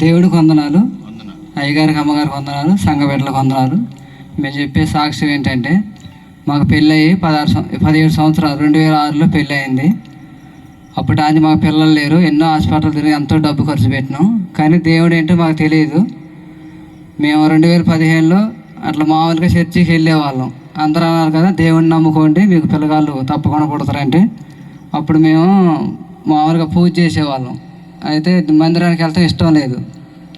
దేవుడికి వందనాలు అయ్యగారికి అమ్మగారికి వందనాలు సంఘ బిడ్డలకు వందనాలు. మేము చెప్పే సాక్ష్యం ఏంటంటే మాకు పెళ్ళి అయ్యి పదహారు పదిహేడు సంవత్సరాలు రెండు వేల ఆరులో పెళ్ళి అయింది అప్పుడు అది మాకు పిల్లలు లేరు ఎన్నో హాస్పిటల్ తిరిగి ఎంతో డబ్బు ఖర్చు పెట్టినాం. కానీ దేవుడు ఏంటో మాకు తెలియదు. మేము రెండు వేల పదిహేనులో అట్లా మామూలుగా చర్చికి వెళ్ళేవాళ్ళం. అందరూ అన్నారు కదా దేవుడిని నమ్ముకోండి మీకు పిల్లగాళ్ళు తప్పకుండా పుడతారంటే. అప్పుడు మేము మామూలుగా పూజ చేసేవాళ్ళం. అయితే మందిరానికి వెళ్తాం ఇష్టం లేదు.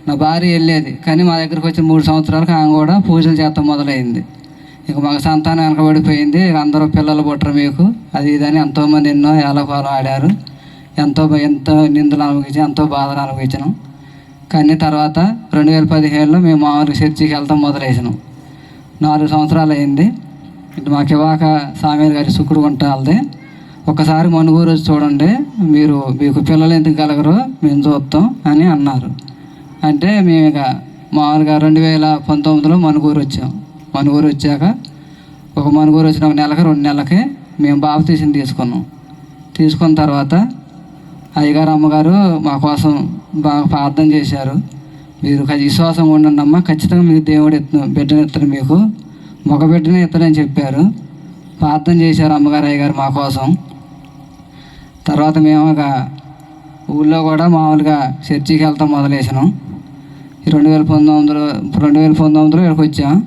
నా భార్య వెళ్ళేది. కానీ మా దగ్గరికి వచ్చి మూడు సంవత్సరాలకు ఆమె కూడా పూజలు చేస్తాం మొదలైంది. ఇక మాకు సంతానం వెనకబడిపోయింది. ఇక అందరూ పిల్లలు పుట్టరు మీకు. అది ఇదని ఎంతోమంది ఎన్నో ఏలపాలు ఆడారు. ఎంతో ఎంతో నిందలు అనుభవించి ఎంతో బాధలు అనుభవించినాం. కానీ తర్వాత రెండు వేల పదిహేనులో మేము మామూలుగా చర్చికి వెళ్తాం మొదలేసినాం. నాలుగు సంవత్సరాలు అయింది ఇటు మాకు ఇవాక సామీర్ గారి శుక్రుడు ఉంటాల్ది ఒకసారి మనుగూరు వచ్చి చూడండి. మీరు మీకు పిల్లలు ఎందుకు కలగరు? మేము చూస్తాం అని అన్నారు. అంటే మేము ఇక మామూలుగా రెండు వేల పంతొమ్మిదిలో మనుగూరు వచ్చాం. మనుగూరు వచ్చాక ఒక మనుగూరు వచ్చిన ఒక నెలకి రెండు నెలలకి మేము బాబు తీసిన తీసుకున్నాం. తీసుకున్న తర్వాత అయ్యగారు అమ్మగారు మా కోసం బాగా ప్రార్థన చేశారు. మీరు విశ్వాసం ఉండండమ్మా ఖచ్చితంగా మీరు దేవుడు ఎత్తు బిడ్డను ఎత్తడు మీకు. మగ బిడ్డనే ఎత్తడని చెప్పారు. ప్రార్థన చేశారు అమ్మగారు అయ్యగారు మా కోసం. తర్వాత మేము ఒక ఊళ్ళో కూడా మామూలుగా చర్చికి వెళ్తాం మొదలేసినాం. ఈ రెండు వేల పంతొమ్మిదిలో రెండు వేల పంతొమ్మిదిలో ఇక్కడికి వచ్చాం.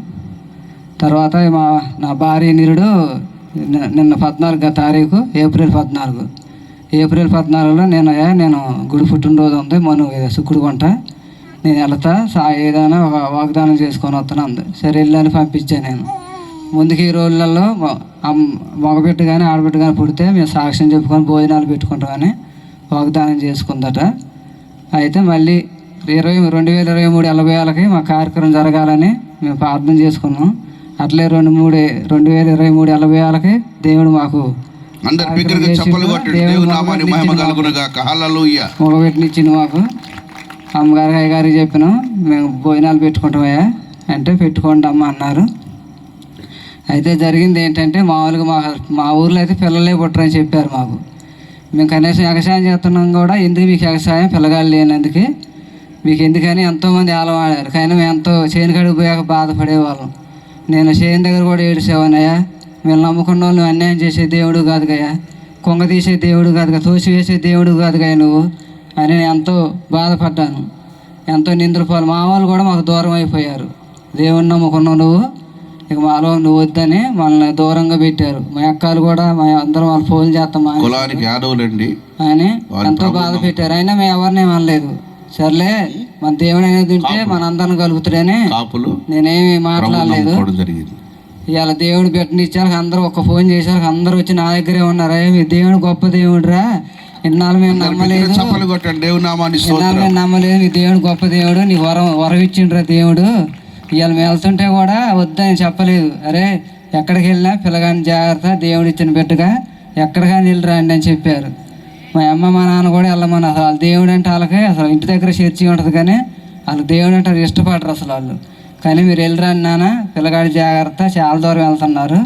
తర్వాత మా నా భార్య నిరుడు నిన్న- పద్నాలుగు తారీఖు ఏప్రిల్ పద్నాలుగు. ఏప్రిల్ పద్నాలుగులో నేను నేను గుడి పుట్టినరోజు ఉంది మనం శుక్రుడు కొంట నేను వెళతా సా ఏదైనా ఒక వాగ్దానం చేసుకొని వస్తాను అంది. సరే వెళ్ళని పంపించాను నేను. ముందుకు ఈ రోజులలో మగబిడ్డ కానీ ఆడబిడ్డ కానీ పుడితే మేము సాక్ష్యం చెప్పుకొని భోజనాలు పెట్టుకుంటామని వాగ్దానం చేసుకుందట. అయితే మళ్ళీ ఇరవై రెండు వేల ఇరవై మూడు ఎనభై వేలకి మా కార్యక్రమం జరగాలని మేము ప్రార్థన చేసుకున్నాం. అట్లే రెండు మూడు రెండు వేల ఇరవై మూడు ఎనభై వేలకి దేవుడు మాకు మగబెట్టినిచ్చింది మాకు. అమ్మగారు అయ్యగారికి చెప్పినాం. మేము భోజనాలు పెట్టుకుంటామయ్యా అంటే పెట్టుకోండి అమ్మ అన్నారు. అయితే జరిగింది ఏంటంటే మామూలుగా మా మా ఊర్లో అయితే పిల్లలే పుట్టరని చెప్పారు మాకు. మేము కనీసం ఎగసాయం చేస్తున్నాం కూడా ఎందుకు మీకు ఎగసాయం? పిల్లగాళ్ళు లేనందుకే మీకు ఎందుకని ఎంతోమంది ఆలవాడారు. కానీ మేము ఎంతో చేను కడిగిపోయాక బాధపడేవాళ్ళం. నేను చేను దగ్గర కూడా ఏడిసేవానయ్యా మేము నమ్ముకున్న వాళ్ళు నువ్వు అన్యాయం చేసే దేవుడు కాదు గయ్యా. కొంగ తీసే దేవుడు కాదు కదా తోసి వేసే దేవుడు కాదు గయ్యా నువ్వు అని నేను ఎంతో బాధపడ్డాను. ఎంతో నిందలు పాలు మా వాళ్ళు కూడా మాకు దూరం అయిపోయారు. దేవుడిని నమ్ముకున్నావు నువ్వు? ఇక మాలో నువ్వు వద్దని మనల్ని దూరంగా పెట్టారు. మా అక్కలు కూడా మా అందరం వాళ్ళు ఫోన్ చేస్తాం కులానికి యాదవులండి. అని ఎంతో బాధ పెట్టారు. అయినా మేము ఎవరిని అనలేదు. సర్లే మన దేవుడు అనేది తింటే మన అందరిని కలుపుతాడని కాపులు. నేనేమి మాట్లాడలేదు. ఇవాళ దేవుడు పెట్టనిచ్చాక అందరూ ఒక ఫోన్ చేశాక అందరూ వచ్చి నా దగ్గరే ఉన్నారా. మీ దేవుడు గొప్ప దేవుడురా. ఇన్నాళ్ళు మేము నమ్మలేదు. ఇన్నాళ్ళు మేము నమ్మలేదు. నీ దేవుడు గొప్ప దేవుడు. నీ వరం వరం ఇచ్చిండ్రా దేవుడు. ఇవాళ మేము వెళ్తుంటే కూడా వద్దని చెప్పలేదు. అరే ఎక్కడికి వెళ్ళినా పిల్లగాని జాగ్రత్త దేవుడు ఇచ్చిన బిడ్డగా ఎక్కడికైనా వెళ్ళి రండి అని చెప్పారు. మా అమ్మ మా నాన్న కూడా వెళ్ళమని అసలు వాళ్ళ దేవుడు అంటే వాళ్ళకి అసలు ఇంటి దగ్గర చర్చి ఉంటుంది కానీ వాళ్ళు దేవుడు అంటే వాళ్ళు ఇష్టపడరు అసలు వాళ్ళు. కానీ మీరు వెళ్ళిరండి నాన్న పిల్లగాడి జాగ్రత్త చాలా దూరం వెళ్తున్నారు.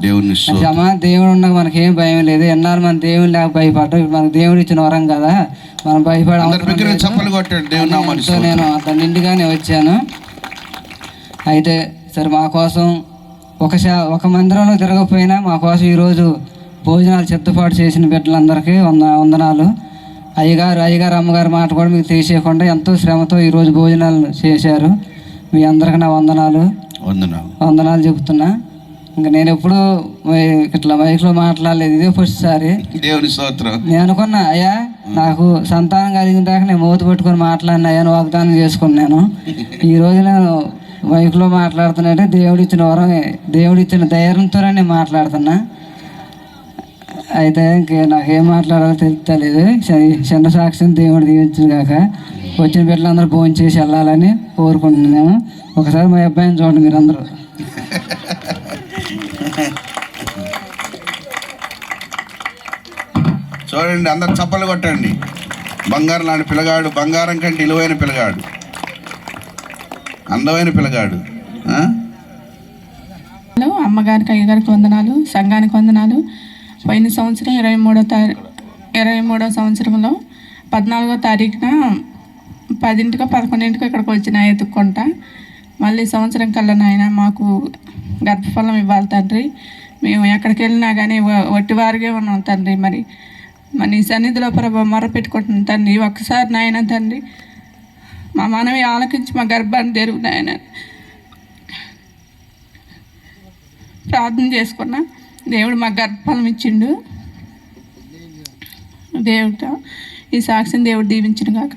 అమ్మా దేవుడు ఉండగా మనకి ఏం భయం లేదు. ఎన్నాళ్ళు మన దేవుడు లేక భయపడ్డాం ఇప్పుడు మనకు దేవుడు ఇచ్చిన వరం కదా. మనం భయపడే నేను నిండుగానే వచ్చాను. అయితే సరే మా కోసం ఒక శా ఒక మందిరంలో తిరగకపోయినా మా కోసం ఈరోజు భోజనాలు సిద్ధపాటు చేసిన బిడ్డలందరికీ వంద వందనాలు. అయ్యగారు అయ్యగారు అమ్మగారు మాట కూడా మీకు తెలియకుండా ఎంతో శ్రమతో ఈరోజు భోజనాలు చేశారు. మీ అందరికీ నా వందనాలు. వందనాలు. వందనాలు చెబుతున్నా. ఇంకా నేను ఎప్పుడు ఇట్లా మైక్లో మాట్లాడలేదు. ఇదే ఫస్ట్ సారి. దేవుని స్తోత్రం. నేను అనుకున్నా అయ్యా నాకు సంతానం కలిగిన దాకా నేను మూత పెట్టుకొని మాట్లాడిన అయ్యా అని వాగ్దానం చేసుకున్నాను. ఈ రోజు నేను వైఫ్లో మాట్లాడుతున్నట్టే దేవుడు ఇచ్చిన వరం దేవుడు ఇచ్చిన ధైర్యంతో నేను మాట్లాడుతున్నా. అయితే ఇంకే నాకేం మాట్లాడాలో తెలియలేదు చిన్న సాక్ష్యం దేవుడు దీవించిన కాక వచ్చిన బిడ్డలందరూ ఫోన్ చేసి వెళ్ళాలని కోరుకుంటున్నాను ఒకసారి మా అబ్బాయిని చూడండి మీరందరూ. చూడండి అందరు చప్పలు కొట్టండి. బంగారం లాంటి పిల్లగాడు బంగారం కంటే ఇలువైన పిల్లగాడు. అందమైన పిల్లగాడు అమ్మగారికి అయ్యగారికి వందనాలు సంఘానికి వందనాలు. పోయిన సంవత్సరం ఇరవై మూడో తారీ ఇరవై మూడో సంవత్సరంలో పద్నాలుగో తారీఖున పదింటికో పదకొండింటికో ఇక్కడికి వచ్చిన ఎత్తుక్కుంటా. మళ్ళీ సంవత్సరం కల్లా నాయన మాకు గర్భఫలం ఇవ్వాలి తండ్రి. మేము ఎక్కడికి వెళ్ళినా కానీ వట్టివారిగా ఉన్నాం తండ్రి మరి. మరి నీ సన్నిధిలో ప్రభావ మొర పెట్టుకుంటున్నాం తండ్రి. ఒక్కసారి నాయన తండ్రి మా మనవి ఆలకించి మా గర్భాన్ని తెరువు ప్రార్థన చేసుకున్నా దేవుడు మా గర్భఫలం ఇచ్చిండు. దేవుడు ఈ సాక్షిని దేవుడు దీవించిన కాక